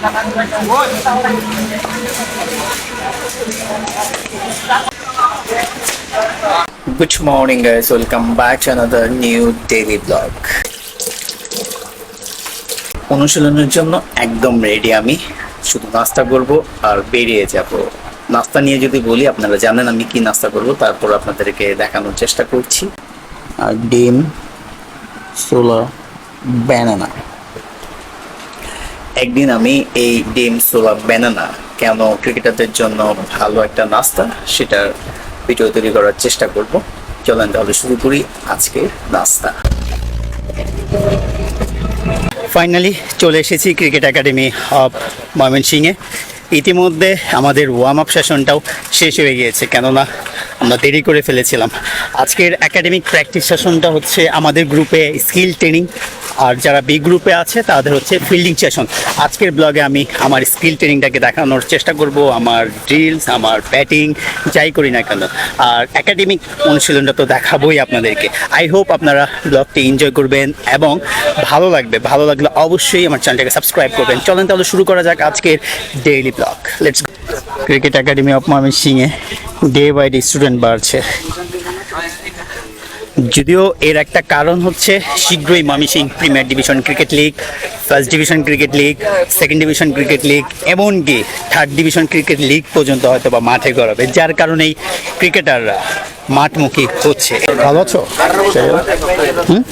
Good morning guys, welcome back to another new daily vlog. অনুশীলনের জন্য একদম ready আমি। শুধু নাস্তা করব আর বেরিয়ে যাব। নাস্তা নিয়ে যদি বলি আপনারা জানেন আমি কি নাস্তা করব তারপর আপনাদেরকে দেখানোর চেষ্টা করছি। আর ডিম সোলা ব্যানানা একদিন আমি এই ডিম সোলা ব্যানানা কেন ক্রিকেটারদের জন্য ভালো একটা নাস্তা সেটার ভিডিও তৈরি করার চেষ্টা করব। চলেন তাহলে শুরু করি আজকের নাস্তা। ফাইনালি চলে এসেছি ক্রিকেট একাডেমি অফ ময়মনসিংহে। ইতিমধ্যে আমাদের ওয়ার্ম আপ সেশনটাও শেষ হয়ে গিয়েছে, কেননা আমরা দেরি করে ফেলেছিলাম। আজকের একাডেমিক প্র্যাকটিস সেশনটা হচ্ছে আমাদের গ্রুপে স্কিল ট্রেনিং আর যারা বি গ্রুপে আছে, তাদের হচ্ছে ফিল্ডিং সেশন আজকের ব্লগে আমি আমার স্কিল ট্রেনিংটাকে দেখানোর চেষ্টা করব, আমার ড্রিলস আমার ব্যাটিং যাই করি না কেন। আর একাডেমিক অনুশীলনটা তো দেখাবোই আপনাদেরকে। আই হোপ আপনারা ব্লগটি এনজয় করবেন এবং ভালো লাগবে। ভালো লাগলে অবশ্যই আমার চ্যানেলটাকে সাবস্ক্রাইব করবেন। চলেন তাহলে শুরু করা যাক আজকের daily blog let's cricket academy of ময়মনসিংহে ডে বাই ডে স্টুডেন্ট বাড়ছে। যদিও এর একটা কারণ হচ্ছে শীঘ্রই Mymensingh premier division cricket league first division cricket league second division cricket league এমনকি থার্ড ডিভিশন ক্রিকেট লিগ পর্যন্ত হয়তো বা মাঠে গড়াবে যার কারণেই ক্রিকেটাররা মাঠমুখী হচ্ছে। ভালো আছো? হুম?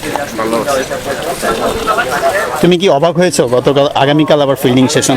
তুমি কি অবাক হয়েছো? গতকাল আগামীকাল আবার ফিল্ডিং সেশন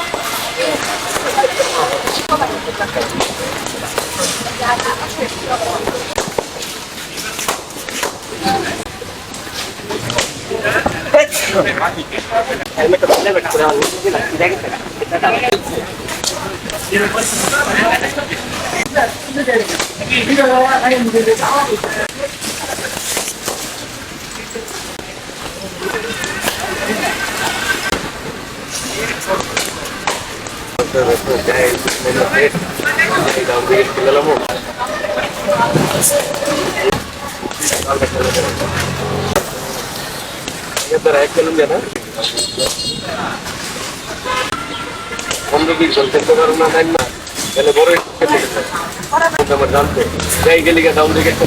이런 거 쓰는 거 పిల్లలము ఇద్దరు యాక్చువల్ ఉందేనా ముందుకి చల్తే కరోనా టైం వెళ్ళి బోర్ మరి దాంతో జై గెలిగా డౌన్ దిగేస్తే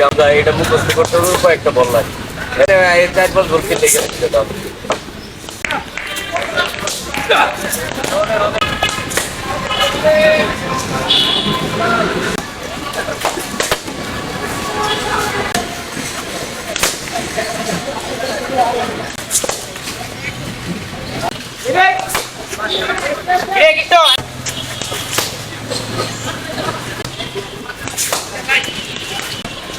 এটা আমরা এটা মুখস্থ করতে হবে কয়েকটা বল লাগে চার পাঁচ বল খেলতে গেলে যেতে হবে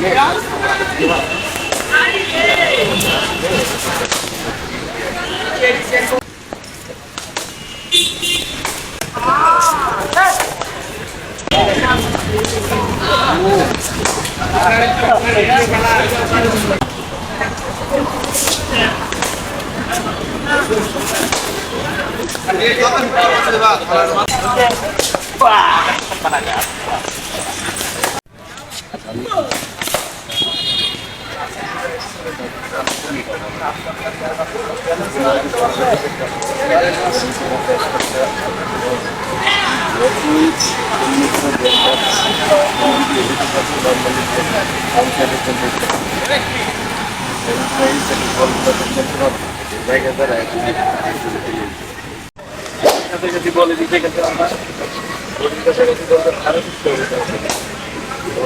Yeah. Wah, ডাউন যদি বলে দিতে গেছে আমরা কাছাকাছি দরকার আরও ওরা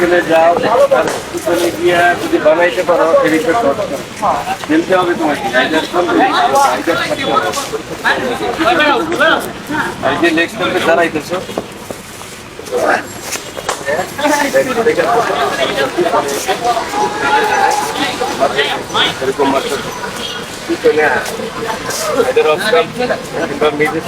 পিছনে যাও পিছনে গিয়ে যদি বানাইতে পারো এদিকে খেলতে হবে তোমাকে আইজার করবে, আইজার থাকতে হবে। আর যে নেক্সট করবে দাঁড়াইতেছো এরকম মাত্র পিছনে এদের অপশন কিংবা মিডিল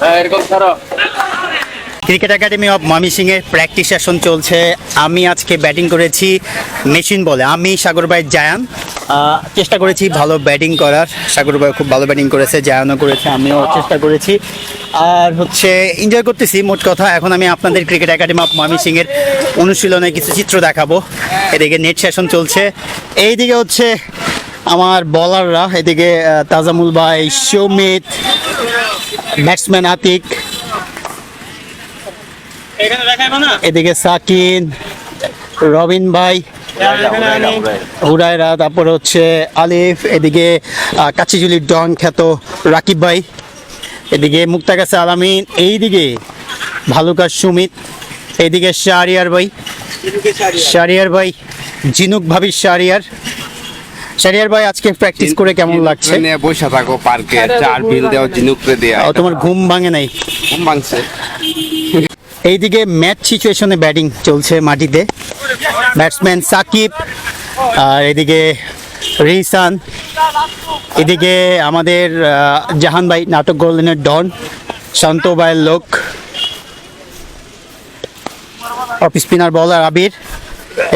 হ্যাঁ ক্রিকেট একাডেমি অফ ময়মনসিংহের প্র্যাকটিস সেশন চলছে। আমি আজকে ব্যাটিং করেছি মেশিন বলে আমি সাগর ভাই জায়ান চেষ্টা করেছি ভালো ব্যাটিং করার। সাগর ভাই খুব ভালো ব্যাটিং করেছে জায়ানও করেছে আমিও চেষ্টা করেছি। আর হচ্ছে এনজয় করতেছি মোট কথা। এখন আমি আপনাদের ক্রিকেট একাডেমি অফ ময়মনসিংহের অনুশীলনে কিছু চিত্র দেখাবো। এদিকে নেট সেশন চলছে। এইদিকে হচ্ছে আমার বলাররা এদিকে তাজামুল ভাই সৌমিত ব্যাটসম্যান আতিক। এদিকে সাকিন রবিন ভাই। হুরায়রা তারপর হচ্ছে আলিফ এদিকে কাচিজুলির ডন খ্যাত রাকিব ভাই এদিকে মুক্তাগাছা আলামিন এইদিকে ভালুকার সুমিত এইদিকে শাহরিয়ার ভাই শাহরিয়ার ভাই জিনুক ভাবি শাহরিয়ার শাহরিয়ার ভাই আজকে প্র্যাকটিস করে কেমন লাগছে? বসে থাকো পার্কে চার বিল দেওয়া ঝিনুকরে দেওয়া ও, তোমার ঘুম ভাঙে নাই? ঘুম ভাঙছে। এইদিকে ম্যাচ সিচুয়েশনে ব্যাটিং চলছে মাটিতে। ব্যাটসম্যান সাকিব আর এদিকে রিসান এদিকে আমাদের জাহান ভাই, নাটক গোল্ডেনের ডন, শান্ত ভাইয়ের লোক। অফ স্পিনার বলার আবির।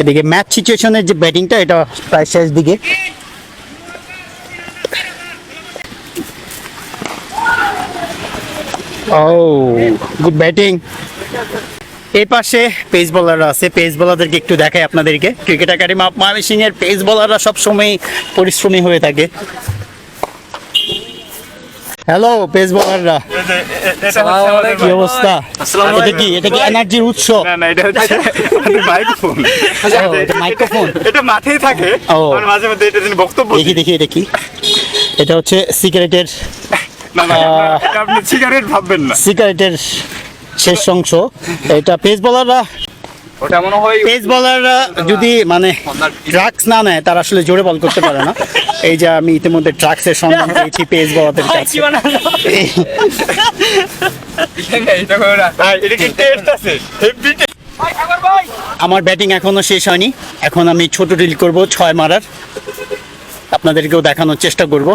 এদিকে ম্যাচ সিচুয়েশনের যে ব্যাটিংটা, এটা প্রায় শেষ দিকে। ও গুড ব্যাটিং এই পাশে পেস বলাররা আছে। পেস বলারদেরকে একটু দেখাই আপনাদেরকে। ক্রিকেট একাডেমি অফ ময়মনসিং এর পেস বলাররা সবসময় পরিশ্রমী হয়ে থাকে। হ্যালো পেস বলাররা কি অবস্থা? এটা কি? এটা কি এনার্জির উৎস? না না এটা হচ্ছে মাইক্রোফোন এটা মাইক্রোফোন এটা মাঠেই থাকে। ও। মাঝে মাঝে এটা তিনি বক্তব্য দেখি। দেখি এটা কি? এটা হচ্ছে সিগারেটের না না আপনি সিগারেট ভাববেন না। সিগারেটের শেষ অংশ। এটা পেস বলাররা ওটা পেস বলাররা যদি মানে ড্রাগস না নেয় তারা আসলে জোরে বল করতে পারে না। এই যে আমি ইতিমধ্যে ড্রাগসের সন্ধান পেয়েছি পেস বলারদের কাছে। আমার ব্যাটিং এখনও শেষ হয়নি। এখন আমি ছোট ডিল করব ছয় মারার। আপনাদেরকেও দেখানোর চেষ্টা করব।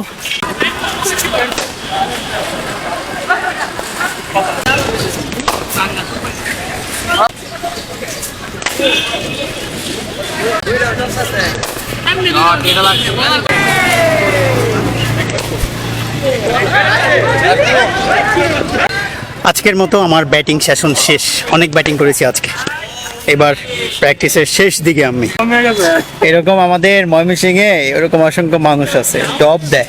আজকের মতো আমার ব্যাটিং সেশন শেষ। অনেক ব্যাটিং করেছি আজকে। এবার প্র্যাকটিসের শেষ দিকে আমি। এরকম আমাদের ময়মনসিংহে এরকম অসংখ্য মানুষ আছে। টপ দেয়।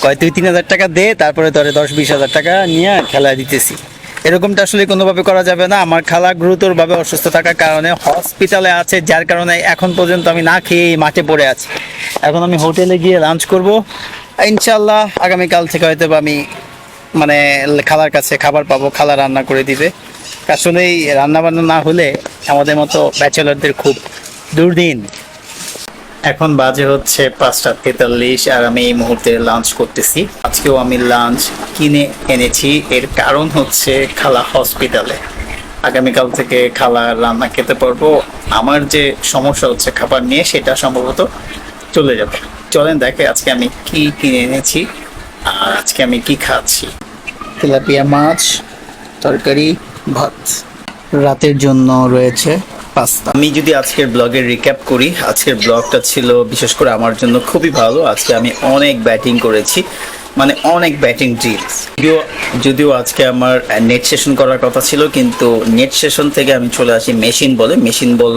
কয়, তুই তিন হাজার টাকা দে, তারপরে ধরে দশ, বিশ হাজার টাকা নিয়ে খেলা দিতেছি। এরকমটা আসলে কোনোভাবে করা যাবে না। আমার খালা গুরুতরভাবে অসুস্থ থাকার কারণে হসপিটালে আছে। যার কারণে এখন পর্যন্ত আমি না খেয়ে মাঠে পড়ে আছি। এখন আমি হোটেলে গিয়ে লাঞ্চ করব। ইনশাল্লাহ আগামীকাল থেকে হয়তো আমি মানে খালার কাছে খাবার পাবো। খালা রান্না করে দিবে। আসলেই রান্না বান্না না হলে আমাদের মতো ব্যাচেলরদের খুব দুর্দিন। এখন বাজে হচ্ছে পাঁচটা তেতাল্লিশ আর আমি এই মুহূর্তে লাঞ্চ করতেছি। আজকেও আমি লাঞ্চ কিনে এনেছি, এর কারণ হচ্ছে খালা হসপিটালে আগামীকাল থেকে খালা রান্না খেতে পারব। আমার যে সমস্যা হচ্ছে খাবার নিয়ে, সেটা সম্ভবত চলে যাবে। চলেন দেখে আজকে আমি কি কিনে এনেছি, আর আজকে আমি কি খাচ্ছি। তেলাপিয়া মাছ, তরকারি, ভাত। রাতের জন্য রয়েছে পাস্তা। আমি যদি আজকের ব্লগের রিক্যাপ করি, আজকের ব্লগটা ছিল বিশেষ করে আমার জন্য খুবই ভালো। আজকে আমি অনেক ব্যাটিং করেছি। মানে অনেক ব্যাটিং ড্রিলস যদিও যদিও আজকে আমার নেট সেশন করার কথা ছিল, কিন্তু নেট সেশন থেকে আমি চলে আসি মেশিন বলে মেশিন বল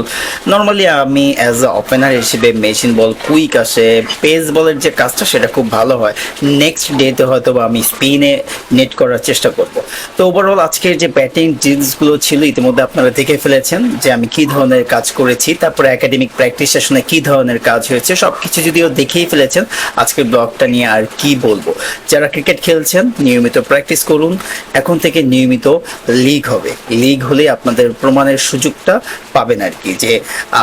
নর্মালি আমি অ্যাজ আ ওপেনার হিসেবে মেশিন বল কুইক আসে। পেস বলের যে কাজটা, সেটা খুব ভালো হয়। নেক্সট ডেতে হয়তো আমি স্পিনে নেট করার চেষ্টা করব। তো ওভারঅল আজকের যে ব্যাটিং ড্রিলসগুলো ছিল, ইতিমধ্যে আপনারা দেখে ফেলেছেন যে আমি কি ধরনের কাজ করেছি, তারপরে একাডেমিক প্র্যাকটিস সেশনে কি ধরনের কাজ হয়েছে সব কিছু যদিও দেখেই ফেলেছেন, আজকের ব্লগটা নিয়ে আর কি বলব? যারা ক্রিকেট খেলছেন, নিয়মিত প্র্যাকটিস করুন। এখন থেকে নিয়মিত লিগ হবে। লিগ হলে আপনাদের প্রমাণের সুযোগটা পাবেন আর কি যে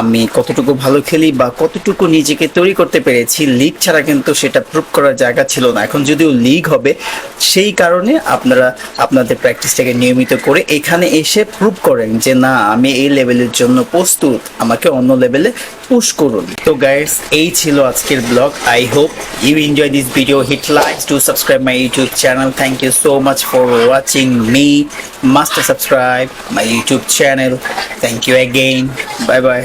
আমি কতটুকু ভালো খেলি বা কতটুকু নিজেকে তৈরি করতে পেরেছি। লিগ ছাড়া কিন্তু সেটা প্রুভ করার জায়গা ছিল না। এখন যদিও লিগ হবে, সেই কারণে আপনারা আপনাদের প্র্যাকটিসটাকে নিয়মিত করে এখানে এসে প্রুভ করেন যে না, আমি এই লেভেলের জন্য প্রস্তুত। আমাকে অন্য লেভেলে পুশ করুন। তো গাইস এই ছিল আজকের blog I hope you enjoy this video hit like to subscribe my YouTube channel thank you so much for watching me must subscribe my YouTube channel thank you again bye bye